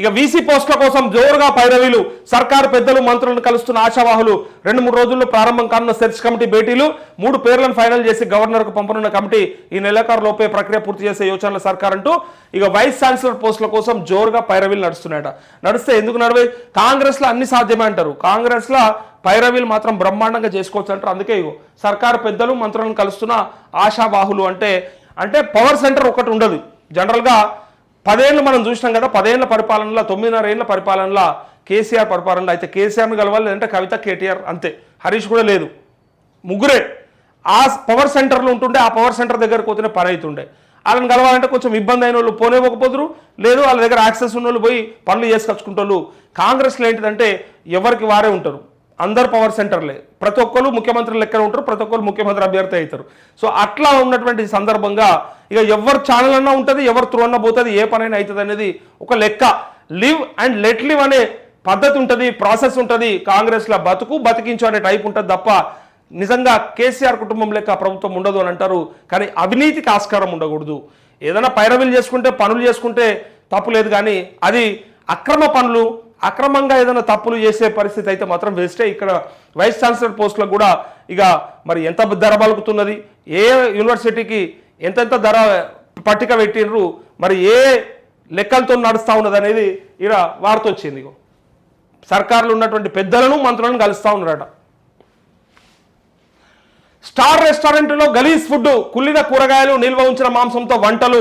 ఇక వీసీ పోస్టుల కోసం జోరుగా పైరవీలు సర్కారు పెద్దలు మంత్రులను కలుస్తున్న ఆశావాహులు. రెండు మూడు రోజుల్లో ప్రారంభం కానున్న సెర్చ్ కమిటీ భేటీలు మూడు పేర్లను ఫైనల్ చేసి గవర్నర్కు పంపనున్న కమిటీ ఈ నెలాఖరు లోపే ప్రక్రియ పూర్తి చేసే యోచనల సర్కార్ అంటూ ఇక వైస్ ఛాన్సలర్ పోస్టుల కోసం జోరుగా పైరవీలు నడుస్తున్నాయట. నడిస్తే ఎందుకు నడవే? కాంగ్రెస్లో అన్ని సాధ్యమే అంటారు. కాంగ్రెస్లో పైరవీలు మాత్రం బ్రహ్మాండంగా చేసుకోవచ్చు అంటారు. అందుకే ఇగో సర్కారు పెద్దలు మంత్రులను కలుస్తున్న ఆశావాహులు అంటే అంటే పవర్ సెంటర్ ఒకటి ఉండదు. జనరల్గా పదేళ్ళు మనం చూసినాం కదా పదేళ్ళ పరిపాలనలో తొమ్మిదిన్నర ఏళ్ళ పరిపాలనలో కేసీఆర్ పరిపాలనలో అయితే కేసీఆర్ని కలవాలి లేదంటే కవిత కేటీఆర్ అంతే. హరీష్ కూడా లేదు. ముగ్గురే. ఆ పవర్ సెంటర్లో ఉంటుండే ఆ పవర్ సెంటర్ దగ్గరకు పోతేనే పని అవుతుండే వాళ్ళని కలవాలంటే కొంచెం ఇబ్బంది అయిన వాళ్ళు పోనేవ్వకపోదురు. లేదు వాళ్ళ దగ్గర యాక్సెస్ ఉన్న వాళ్ళు పోయి పనులు చేసుకొచ్చుకుంటారు కాంగ్రెస్లో ఏంటిదంటే ఎవరికి వారే ఉంటారు. అందరు పవర్ సెంటర్లే. ప్రతి ఒక్కరు ముఖ్యమంత్రి లెక్కన ఉంటారు ప్రతి ఒక్కరు ముఖ్యమంత్రి అభ్యర్థి అవుతారు. సో అట్లా ఉన్నటువంటి సందర్భంగా ఇక ఎవరు ఛానల్ అన్నా ఉంటుంది ఎవరు త్రూ అన్నా పోతుంది ఏ పనైనా అవుతుంది అనేది ఒక లెక్క. లివ్ అండ్ లెట్ లివ్ అనే పద్ధతి ఉంటుంది ప్రాసెస్ ఉంటుంది. కాంగ్రెస్లో బతుకు బతికించు అనే టైప్ ఉంటుంది తప్ప నిజంగా కేసీఆర్ కుటుంబం లెక్క ప్రభుత్వం ఉండదు అని అంటారు. కానీ అవినీతికి ఆస్కారం ఉండకూడదు. ఏదైనా పైరవీలు చేసుకుంటే పనులు చేసుకుంటే తప్పు లేదు కానీ అది అక్రమ పనులు అక్రమంగా ఏదైనా తప్పులు చేసే పరిస్థితి అయితే మాత్రం వేస్టే. ఇక్కడ వైస్ ఛాన్సలర్ పోస్టులకు కూడా ఇక మరి ఎంత ధర పలుకుతున్నది? ఏ యూనివర్సిటీకి ఎంతెంత ధర పట్టిక పెట్టినరు మరి ఏ లెక్కలతో నడుస్తూ ఉన్నది అనేది ఇక వార్త వచ్చింది ఇగో. సర్కారులో ఉన్నటువంటి పెద్దలను మంత్రులను కలుస్తూ ఉన్నారట. స్టార్ రెస్టారెంట్లో గలీజ్ ఫుడ్ కుళ్ళిన కూరగాయలు నిల్వ ఉంచిన మాంసంతో వంటలు